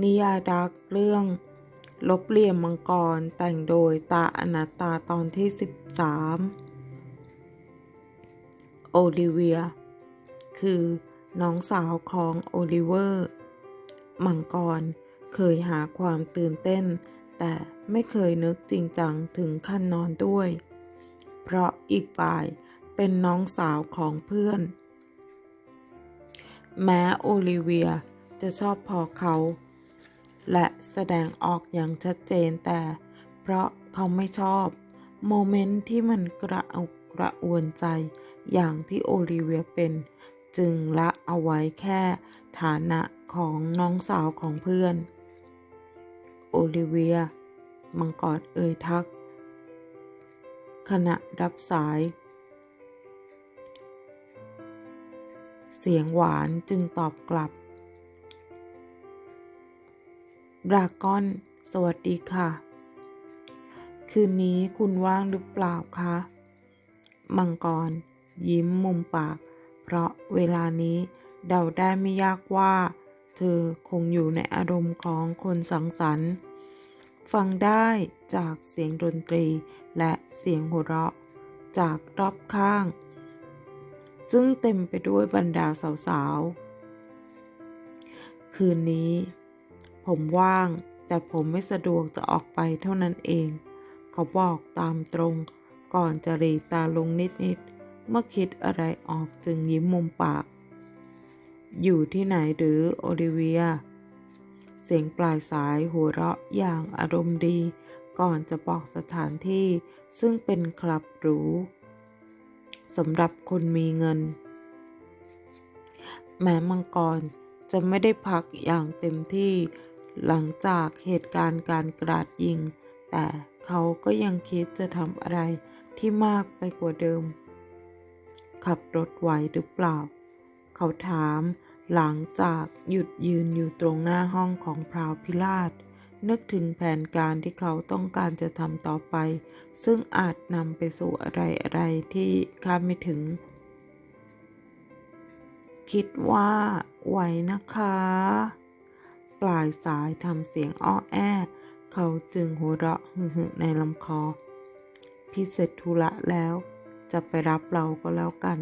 นิยายดักเรื่อง ลบเหลี่ยมมังกรแต่งโดยตาอนัตตาตอนที่ 13 โอลิเวีย คือน้องสาวของโอลิเวอร์ มังกรเคยหาความตื่นเต้น แต่ไม่เคยนึกจริงจังถึงขั้นนอนด้วย เพราะอีกฝ่ายเป็นน้องสาวของเพื่อน แม้โอลิเวียจะชอบพอเขา และแสดงออกอย่างชัดเจนแต่ เพราะเขาไม่ชอบ โมเมนต์ที่มันกระอากระอวนใจอย่างที่โอลิเวียเป็น จึงละเอาไว้แค่ฐานะของน้องสาวของเพื่อน โอลิเวีย มังกรเอ่ยทัก ขณะรับสาย เสียงหวานจึงตอบกลับ ดราก้อน สวัสดีค่ะ คืนนี้คุณว่างหรือเปล่าคะ มังกร ยิ้มมุมปาก เพราะเวลานี้เดาได้ไม่ยากว่า เธอคงอยู่ในอารมณ์ของคนสังสรรค์ ฟังได้จากเสียงดนตรีและเสียงหัวเราะ จากรอบข้าง ซึ่งเต็มไปด้วยบรรดาสาวๆ คืนนี้ ผมว่าง แต่ผมไม่สะดวกจะออกไปเท่านั้นเอง เขาบอกตามตรง ก่อนจะรีตาลงนิดๆ เมื่อคิดอะไรออกจึงยิ้มมุมปาก อยู่ที่ไหนหรือโอลิเวีย เสียงปลายสายหัวเราะอย่างอารมณ์ดี ก่อนจะบอกสถานที่ซึ่งเป็นคลับหรูสำหรับคนมีเงิน แม้มังกรจะไม่ได้พักอย่างเต็มที่ หลังจากเหตุการณ์การกราดยิง แต่เขาก็ยังคิดจะทำอะไรที่มากไปกว่าเดิม ขับรถไหวหรือเปล่า เขาถามหลังจากหยุดยืนอยู่ตรงหน้าห้องของพราวพิราช นึกถึงแผนการที่เขาต้องการจะทำต่อไป ซึ่งอาจนำไปสู่อะไรอะไรที่คาดไม่ถึง คิดว่าไหวนะคะ ปลายสายทำเสียงอ้อแอ เขาจึงหัวเราะหึ่ในลำคอ พี่เสร็จธุระแล้ว จะไปรับเราก็แล้วกัน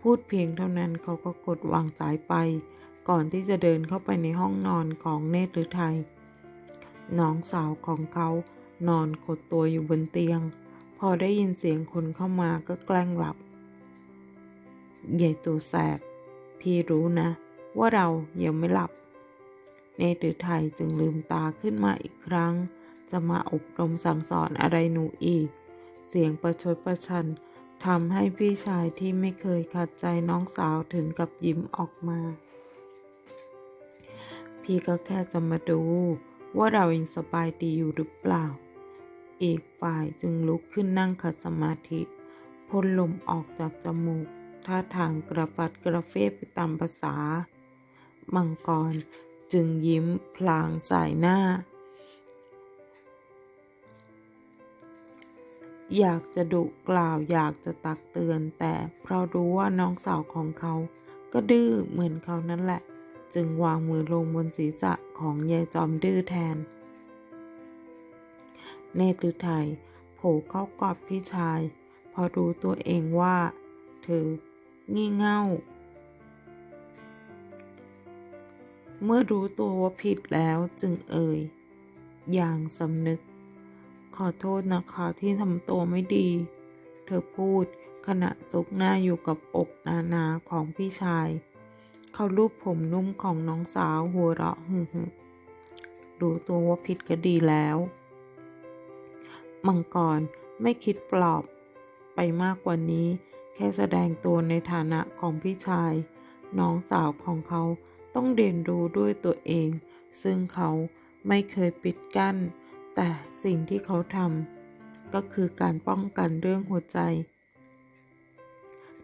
พูดเพียงเท่านั้นเขาก็กดวางสายไป ก่อนที่จะเดินเข้าไปในห้องนอนของเนตรไทย น้องสาวของเขานอนกดตัวอยู่บนเตียง พอได้ยินเสียงคนเข้ามาก็แกล้งหลับ ใหญ่ตัวแสบ พี่รู้นะ ว่าเรายังไม่หลับ เนตรไทยจึงลืมตาขึ้นมาอีกครั้ง จะมาอบรมสั่งสอนอะไรหนูอีก เสียงประชดประชันทำให้พี่ชายที่ไม่เคยขัดใจน้องสาวถึงกับยิ้มออกมา พี่ก็แค่จะมาดูว่าเรายังสบายดีอยู่หรือเปล่า อีกฝ่ายจึงลุกขึ้นนั่งขัดสมาธิพ่นลมออกจากจมูก ท่าทางกระปัดกระเฟบไปตามภาษา มังกร จึงยิ้มพลางสายหน้า อยากจะดุกล่าวอยากจะตักเตือน แต่เพราะรู้ว่าน้องสาวของเขา ก็ดื้อเหมือนเขานั่นแหละ จึงวางมือลงบนศีรษะของยายจอมดื้อแทน เนตรไทยโผล่เข้ากอดพี่ชาย พอรู้ตัวเองว่า เธองี่เง่า เมื่อรู้ตัวว่าผิดแล้วจึงเอ่ย อย่างสำนึก ขอโทษนะคะที่ทำตัวไม่ดี เธอพูดขณะซุกหน้าอยู่กับอกนานาของพี่ชาย เขาลูบผมนุ่มของน้องสาวหัวเราะฮึฮึรู้ตัวว่าผิดก็ดีแล้ว มังกรไม่คิดปลอบไปมากกว่านี้ แค่แสดงตัวในฐานะของพี่ชาย น้องสาวของเขา ต้องเรียนรู้ด้วยตัวเอง ซึ่งเขาไม่เคยปิดกั้น แต่สิ่งที่เขาทำก็คือการป้องกันเรื่องหัวใจ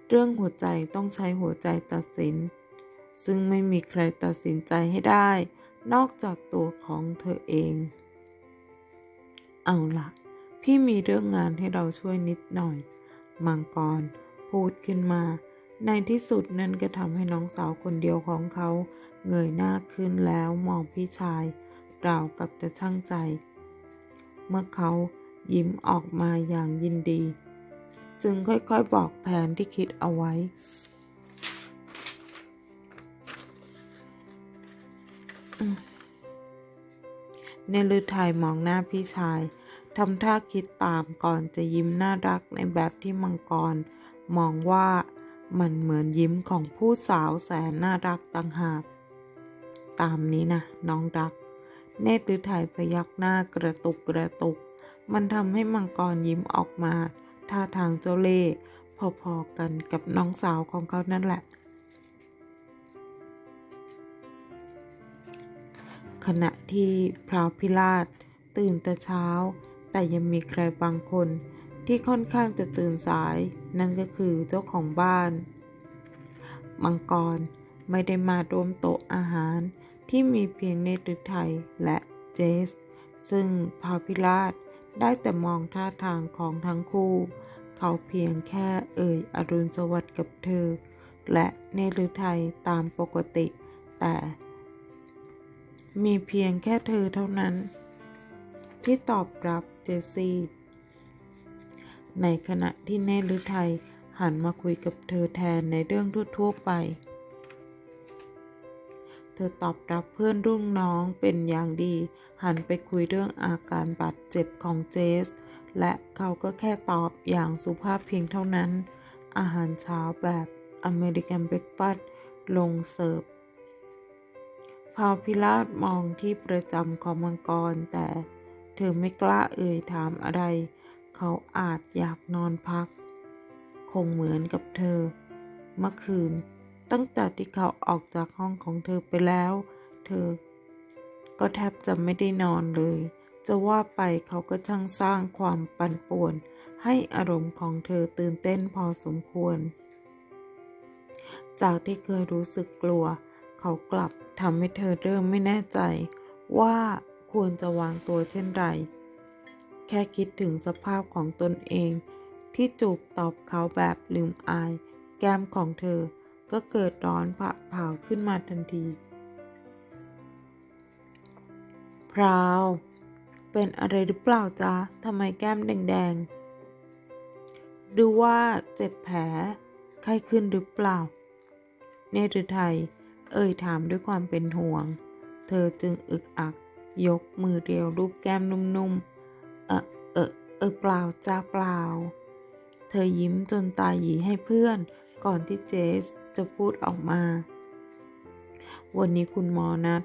เรื่องหัวใจต้องใช้หัวใจตัดสิน ซึ่งไม่มีใครตัดสินใจให้ได้ นอกจากตัวของเธอเอง เอาล่ะพี่มีเรื่องงานให้เราช่วยนิดหน่อย มังกรพูดขึ้นมา ในที่สุดนั่นก็ทำให้น้องสาวคนเดียวของเขาเงยหน้าขึ้นแล้วมองพี่ชายราวกับจะช่างใจ เมื่อเขายิ้มออกมาอย่างยินดี จึงค่อยๆบอกแผนที่คิดเอาไว้ เนลือไทยมองหน้าพี่ชายทำท่าคิดตามก่อนจะยิ้มน่ารักในแบบที่มังกร มองว่า มันเหมือนยิ้มของผู้สาวแสนน่ารักต่างหาก ตามนี้นะน้องรัก เนตรฤทัยพยักหน้ากระตุกกระตุก มันทำให้มังกรยิ้มออกมา ท่าทางเจ้าเล่ห์พอๆกันกับน้องสาวของเขานั่นแหละ ขณะที่พราวพิราชตื่นแต่เช้า แต่ยังมีใครบางคน ที่ค่อนข้างจะตื่นสาย นั่นก็คือเจ้าของบ้าน มังกรไม่ได้มาร่วมโต๊ะอาหารที่มีเพียงเนตรไทยและเจส ซึ่งพาวพิราชได้แต่มองท่าทางของทั้งคู่ เขาเพียงแค่เอ่ยอรุณสวัสดิ์กับเธอ และเนตรไทยตามปกติ แต่ มีเพียงแค่เธอเท่านั้น ที่ตอบรับเจสซี่ ในขณะที่เนตรไทยหันมาคุยกับเธอแทนในเรื่องทั่วๆไป เธอตอบรับเพื่อนรุ่นน้องเป็นอย่างดี หันไปคุยเรื่องอาการบาดเจ็บของเจส และเขาก็แค่ตอบอย่างสุภาพเพียงเท่านั้น อาหารเช้าแบบอเมริกันเบรกฟาสลงเสิร์ฟพาวพิราชมองที่ประจำของมังกร แต่เธอไม่กล้าเอ่ยถามอะไร เขาอาจอยากนอนพัก คงเหมือนกับเธอ เมื่อคืน ตั้งแต่ที่เขาออกจากห้องของเธอไปแล้ว เธอ ก็แทบจะไม่ได้นอนเลย จะว่าไปเขาก็ช่างสร้างความปั่นป่วน ให้อารมณ์ของเธอตื่นเต้นพอสมควร จากที่เคยรู้สึกกลัว เขากลับทำให้เธอเริ่มไม่แน่ใจ ว่าควรจะวางตัวเช่นไร แค่คิดถึงสภาพของตนเอง ที่จูบตอบเขาแบบลืมอาย แก้มของเธอก็เกิดร้อนผะเผาขึ้นมาทันที พราว เป็นอะไรหรือเปล่าจ๊ะทำไมแก้มแดงๆ ดูว่าเจ็บแผล ไข้ขึ้นหรือเปล่า เนตรไทย เอ่ยถามด้วยความเป็นห่วง เธอจึงอึกอัก ยกมือเดียวรูปแก้มนุ่มๆ เออเออเออเปล่าจ้าเปล่า เธอยิ้มจนตาหยีให้เพื่อน ก่อนที่เจสจะพูดออกมา วันนี้คุณหมอนัด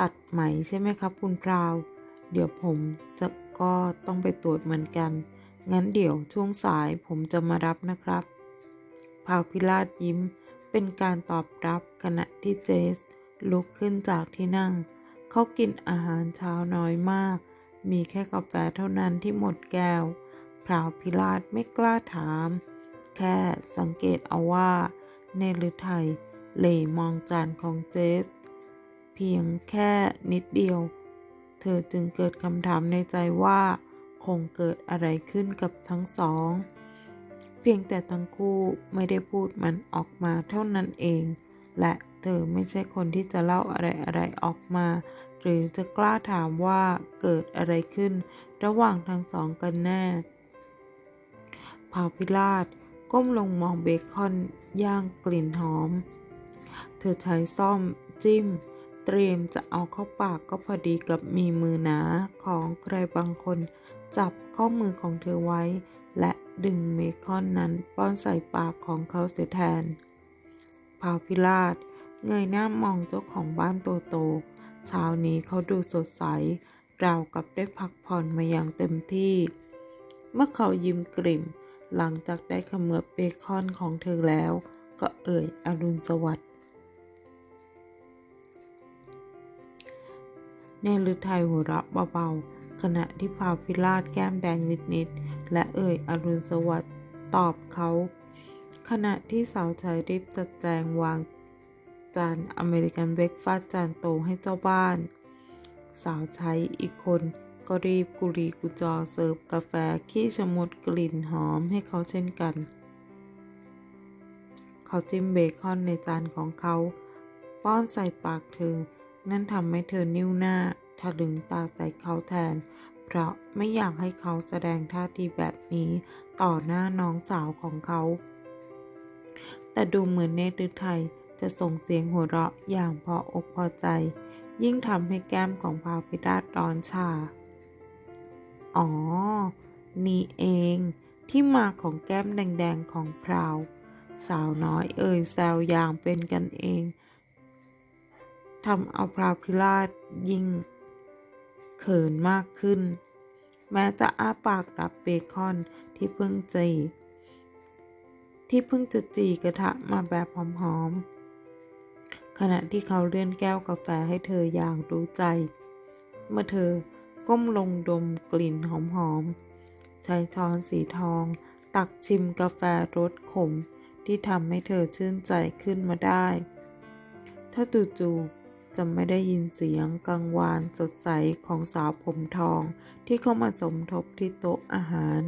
ตัดไหมใช่ไหมครับคุณพราว เดี๋ยวผมจะก็ต้องไปตรวจเหมือนกัน งั้นเดี๋ยวช่วงสายผมจะมารับนะครับพาวพิราชยิ้มเป็นการตอบรับขณะที่เจสลุกขึ้นจากที่นั่ง เขากินอาหารเช้าน้อยมาก มีแค่กาแฟเท่านั้นที่หมดแก้วพราวพิราชไม่กล้าถาม แค่สังเกตเอาว่าเนลือไทยเหล่มองจานของเจส เพียงแค่นิดเดียว เธอจึงเกิดคำถามในใจว่า คงเกิดอะไรขึ้นกับทั้งสอง เพียงแต่ทั้งคู่ไม่ได้พูดมันออกมาเท่านั้นเอง และเธอไม่ใช่คนที่จะเล่าอะไรอะไรออกมา หรือจะกล้าถามว่าเกิดอะไรขึ้น ระหว่างทั้งสองกันแน่พาวพิราชก้มลงมองเบคอนย่างกลิ่นหอม เธอใช้ซ่อมจิ้ม เตรียมจะเอาเข้าปากก็พอดีกับมีมือหนาของใครบางคน จับข้อมือของเธอไว้ และดึงเบคอนนั้นป้อนใส่ปากของเขาเสียแทนพาวพิราชเงยหน้ามองเจ้าของบ้านโตโต เช้านี้เขาดูสดใสราวกับได้พักผ่อนมาอย่างเต็มที่ เมื่อเขายิ้มกริ่ม หลังจากได้เขมือบเบคอนของเธอแล้ว ก็เอ่ยอรุณสวัสดิ์เนลือไทยหัวเราะเบาๆขณะที่พาพิราชแก้มแดงนิดๆ และเอ่ยอรุณสวัสดิ์ตอบเขา ขณะที่สาวชายรีบจัดแจงวาง จานอเมริกันเบรกฟาสจานโตให้เจ้าบ้าน สาวใช้อีกคนก็รีบกุลีกุจอเสิร์ฟกาแฟขี้ชมดกลิ่นหอมให้เขาเช่นกัน เขาจิ้มเบคอนในจานของเขา ป้อนใส่ปากเธอ นั่นทำให้เธอนิ้วหน้าถลึงตาใส่เขาแทน เพราะไม่อยากให้เขาแสดงท่าทีแบบนี้ต่อหน้าน้องสาวของเขา แต่ดูเหมือนเนตรไทย จะส่งเสียงหัวเราะอย่างพออกพอใจ ยิ่งทำให้แก้มของพาพิราชร้อนชา อ๋อ นี่เองที่มาของแก้มแดงๆของพราว สาวน้อยเอ่ยแซวอย่างเป็นกันเองทำเอาพราวพิราชยิ่ง เขินมากขึ้น แม้จะอ้าปากรับเบคอนที่เพิ่งจีที่เพิ่งจะจีกระทะมาแบบหอมๆ ขณะที่เขาเลื่อนแก้วกาแฟให้เธออย่างรู้ใจ เมื่อเธอก้มลงดมกลิ่นหอมๆใช้ช้อนสีทอง ตักชิมกาแฟรสขม ที่ทำให้เธอชื่นใจขึ้นมาได้ ถ้าจู่ๆจะไม่ได้ยินเสียงกังวานสดใสของสาวผมทองที่เข้ามาสมทบที่โต๊ะอาหาร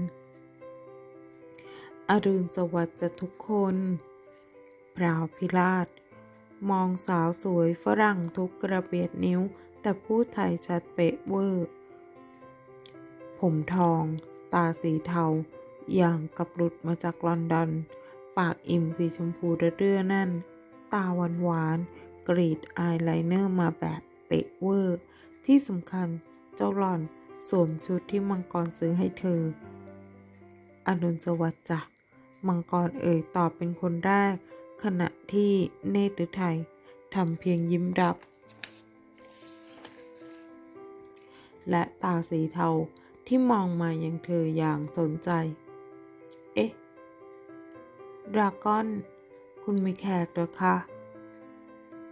อรุณสวัสดิ์ทุกคนพราวพิราช มองสาวสวยฝรั่งทุกกระเบียดนิ้ว แต่พูดไทยชัดเป๊ะเวอร์ ผมทอง ตาสีเทา อย่างกับหลุดมาจากลอนดอน ปากอิ่มสีชมพูเรื่อๆนั่น ตาหวานหวานกรีดอายไลเนอร์มาแบบเป๊ะเวอร์ ที่สำคัญเจ้าหล่อนสวมชุดที่มังกรซื้อให้เธอ อนุนสวัสดิ์จ้ะมังกรเอ่ยตอบเป็นคนแรก ขณะที่เนตรไทยทำเพียงยิ้มรับ และตาสีเทาที่มองมายังเธออย่างสนใจ เอ๊ะ ดราก้อน คุณมีแขกเหรอคะ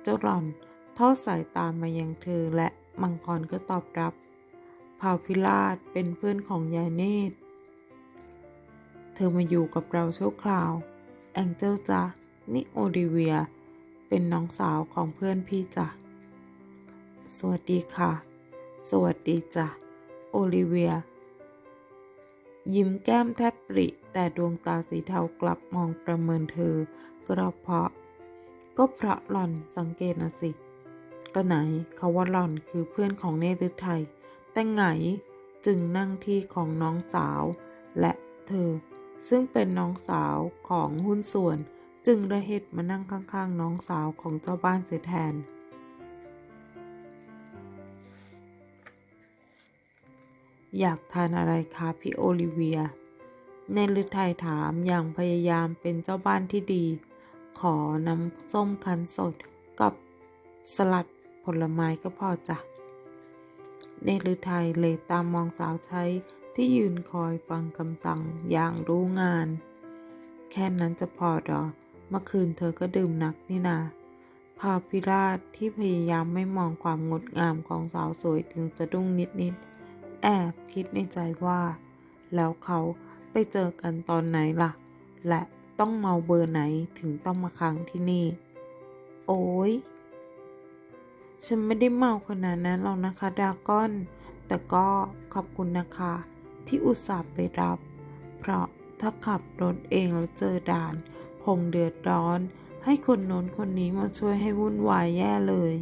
เจ้าหล่อนทอดสายตามายังเธอและมังกรก็ตอบรับเผ่าพิราชเป็นเพื่อนของยายเนตร เธอมาอยู่กับเราชั่วคราว แองเจิลจ้ะ นี่โอลิเวีย เป็นน้องสาวของเพื่อนพี่จ้ะ สวัสดีค่ะ สวัสดีจ้ะ โอลิเวีย ยิ้มแก้มแทบปริ แต่ดวงตาสีเทากลับมองประเมินเธอก็เพราะ ก็เพราะหล่อนสังเกตนะสิ ก็ไหนเขาว่าหล่อนคือเพื่อนของเนตรไทยแต่ไงจึงนั่งที่ของน้องสาว และเธอซึ่งเป็นน้องสาวของหุ้นส่วน จึงระเหตุมานั่งข้างๆ น้องสาวของเจ้าบ้านเสียแทน อยากทานอะไรคะพี่โอลิเวีย ในฤทัยถามอย่างพยายามเป็นเจ้าบ้านที่ดี ขอน้ำส้มคั้นสดกับสลัดผลไม้ก็พอจ้ะในฤทัยเลยตามมองสาวใช้ที่ยืนคอยฟังคำสั่งอย่างรู้งาน แค่นั้นจะพอหรอ มื่อคืนเธอก็ดื่มหนักนี่นาพาพิราชที่พยายามไม่มองความงดงามของสาวสวยถึงสะดุ้งนิดๆ แอบคิดในใจว่า แล้วเขาไปเจอกันตอนไหนล่ะ และต้องเมาเบอร์ไหนถึงต้องมาค้างที่นี่ โอ้ยฉันไม่ได้เมาขนาดนั้นหรอกนะคะดาก้อน แต่ก็ขอบคุณนะคะ ที่อุตส่าห์ไปรับ เพราะถ้าขับรถเองแล้วเจอด่าน คงเดือดร้อน ให้คนโน้นคนนี้มาช่วยให้วุ่นวายแย่เลย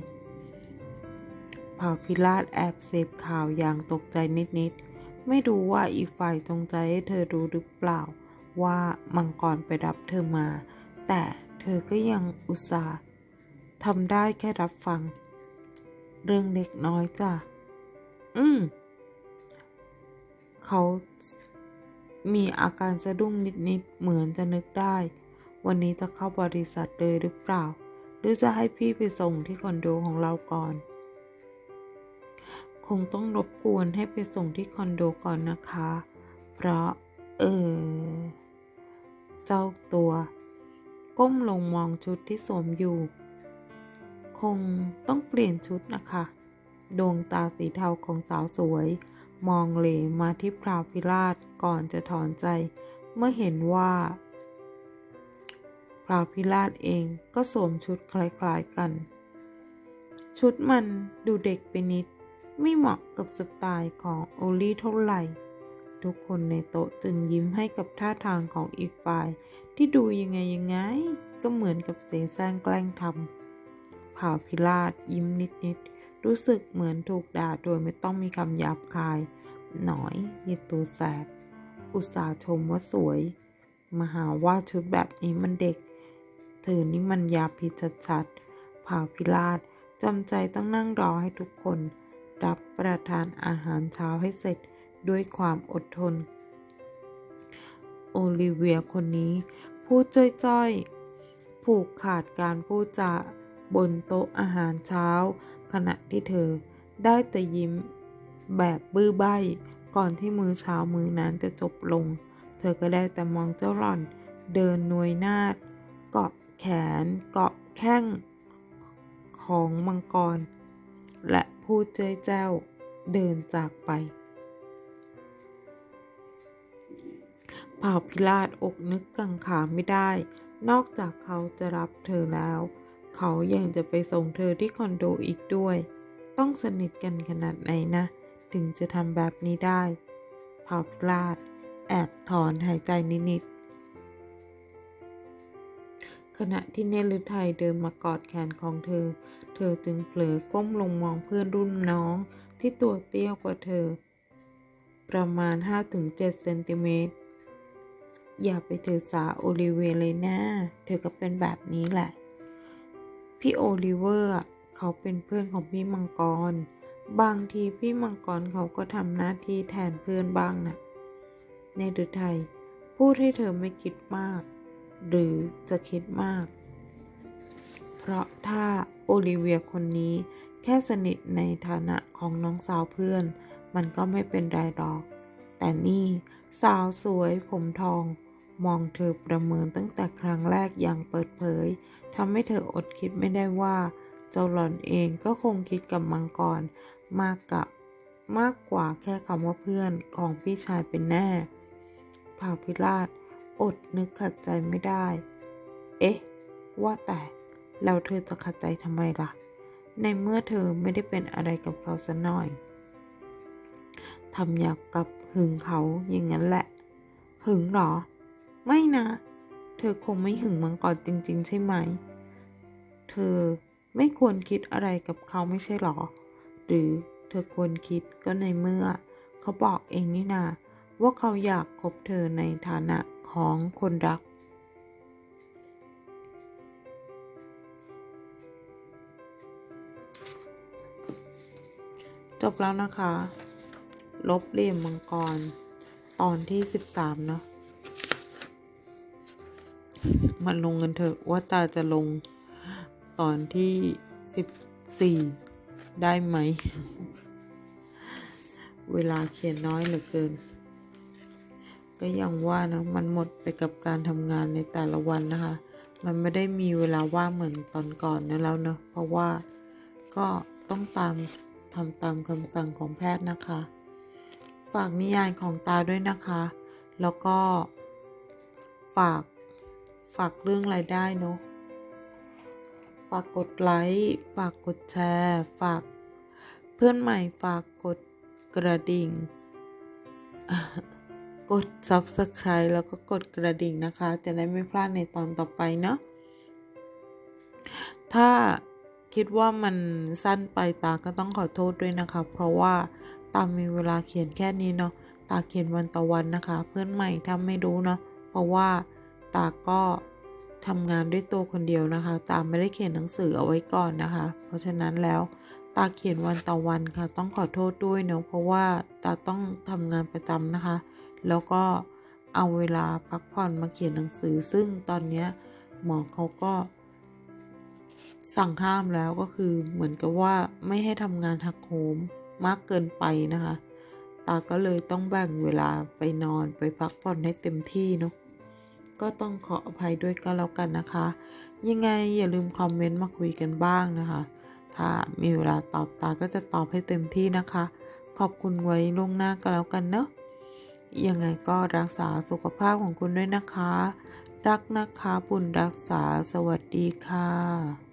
เผ่าพิราชแอบเสพข่าวอย่างตกใจนิดๆ ไม่รู้ว่าอีกฝ่ายจงใจให้เธอรู้หรือเปล่า ว่ามังกรไปรับเธอมา แต่เธอก็ยังอุตส่าห์ทำได้แค่รับฟัง เรื่องเล็กน้อยจ้ะ อืม เขามีอาการสะดุ้งนิดๆ เหมือนจะนึกได้ วันนี้จะเข้าบริษัทเลยหรือเปล่า หรือจะให้พี่ไปส่งที่คอนโดของเราก่อน คงต้องรบกวนให้ไปส่งที่คอนโดก่อนนะคะ เพราะ เออ เจ้าตัว ก้มลงมองชุดที่สวมอยู่ คงต้องเปลี่ยนชุดนะคะ ดวงตาสีเทาของสาวสวย มองเหลมาที่พราวพิราชก่อนจะถอนใจ เมื่อเห็นว่า พราวพิราชเองก็สวมชุดคล้ายๆกัน ชุดมันดูเด็กไปนิด ไม่เหมาะกับสไตล์ของโอลี่เท่าไหร่ ทุกคนในโต๊ะจึงยิ้มให้กับท่าทางของอีกฝ่าย ที่ดูยังไงยังไง ก็เหมือนกับเสแสร้งแกล้งทำผ่าวพิราชยิ้มนิดๆ รู้สึกเหมือนถูกด่าโดยไม่ต้องมีคำหยาบคาย หน่อยยีตัวแสบอุตส่าห์ชมว่าสวย มาหาว่าชุดแบบนี้มันเด็ก เธอนี่มันยาพิษชัดๆผ่าวพิราชจำใจต้องนั่งรอให้ทุกคน รับประทานอาหารเช้าให้เสร็จด้วยความอดทน โอลิเวียคนนี้พูดจ้อยๆ ผูกขาดการพูดจาบนโต๊ะอาหารเช้า ขณะที่เธอได้แต่ยิ้มแบบบื้อใบ้ก่อนที่มือเช้ามือนั้นจะจบลง เธอก็ได้แต่มองเจ้าหล่อนเดินหนวยนาด แขนเกาะแข้งของมังกร และพูดเจ้ยแจ้วเดินจากไปเผ่าพิราชอกนึกกังขาไม่ได้ นอกจากเขาจะรับเธอแล้ว เขายังจะไปส่งเธอที่คอนโดอีกด้วย ต้องสนิทกันขนาดไหนนะ ถึงจะทำแบบนี้ได้เผ่าพิราชแอบถอนหายใจนิดๆ ขณะที่เนลุไทยเดินมากอดแขนของเธอ เธอจึงเผลอก้มลงมองเพื่อนรุ่นน้องที่ตัวเตี้ยกว่าเธอ ประมาณ 5-7เซนติเมตร อย่าไปถือสาโอลิเวเลยนะเธอก็เป็นแบบนี้แหละ พี่โอลิเวอร์เขาเป็นเพื่อนของพี่มังกร บางทีพี่มังกรเขาก็ทำหน้าที่แทนเพื่อนบ้างนะในดุไทย พูดให้เธอไม่คิดมาก หรือจะคิดมาก เพราะถ้าโอลิเวียคนนี้แค่สนิทในฐานะของน้องสาวเพื่อน มันก็ไม่เป็นไรหรอก แต่นี่สาวสวยผมทอง มองเธอประเมินตั้งแต่ครั้งแรกอย่างเปิดเผยทำให้เธออดคิดไม่ได้ว่า เจ้าหล่อนเองก็คงคิดกับมังกรมากกับมากกว่าแค่คำว่าเพื่อนของพี่ชายเป็นแน่ภาพิราช อดนึกขัดใจไม่ได้ เอ๊ะ ว่าแต่แล้วเธอจะขัดใจทำไมล่ะ ในเมื่อเธอไม่ได้เป็นอะไรกับเขาสัหน่อยทำอยากกับหึงเขาอย่างนั้นแหละ หึงเหรอ ไม่นะ เธอคงไม่หึงมังกรจริง ๆ ใช่ไหม เธอไม่ควรคิดอะไรกับเขาไม่ใช่หรอ หรือเธอควรคิดก็ในเมื่อ เขาบอกเองนี่นา ว่าเขาอยากคบเธอในฐานะของคนรัก จบแล้วนะคะ ลบเหลี่ยมมังกร ตอนที่ 13 เนาะมันลงกันเถอะว่าตาจะลงตอนที่ 14 ได้ไหม เวลาเขียนน้อยเหลือเกิน ก็ยังว่านะมันหมดไปกับการทำงานในแต่ละวันนะคะ มันไม่ได้มีเวลาว่างเหมือนตอนก่อนนะแล้วเนอะเพราะว่าก็ต้องตามทำตามคำสั่งของแพทย์นะคะ ฝากนิยายของตาด้วยนะคะ แล้วก็ฝากฝากเรื่องรายได้เนาะฝากกดไลค์ฝากกดแชร์ ฝากเพื่อนใหม่ฝากกดกระดิ่ง กด subscribe แล้วก็กดกระดิ่งนะคะ จะได้ไม่พลาดในตอนต่อไปเนาะถ้าคิดว่ามันสั้นไปตาก็ต้องขอโทษด้วยนะคะ เพราะว่าตามีเวลาเขียนแค่นี้เนาะตาเขียนวันต่อวันนะคะ เพื่อนใหม่ถ้าไม่รู้เนาะเพราะว่าตาก็ทำงานด้วยตัวคนเดียวนะคะ ตาไม่ได้เขียนหนังสือเอาไว้ก่อนนะคะ เพราะฉะนั้นแล้วตาเขียนวันต่อวันค่ะ ต้องขอโทษด้วยเนาะเพราะว่าตาต้องทำงานประจำนะคะ แล้วก็เอาเวลาพักผ่อนมาเขียนหนังสือ ซึ่งตอนนี้หมอเขาก็สั่งห้ามแล้วก็คือเหมือนกับว่าไม่ให้ทำงานหักโหมมากเกินไปนะคะ ตาก็เลยต้องแบ่งเวลาไปนอนไปพักผ่อนให้เต็มที่เนาะก็ต้องขออภัยด้วยก็แล้วกันนะคะ ยังไงอย่าลืมคอมเมนต์มาคุยกันบ้างนะคะ ถ้ามีเวลาตอบตาก็จะตอบให้เต็มที่นะคะ ขอบคุณไว้ล่วงหน้าก็แล้วกันเนาะ ยังไงก็รักษาสุขภาพของคุณด้วยนะคะ รักนะคะบุญรักษาสวัสดีค่ะ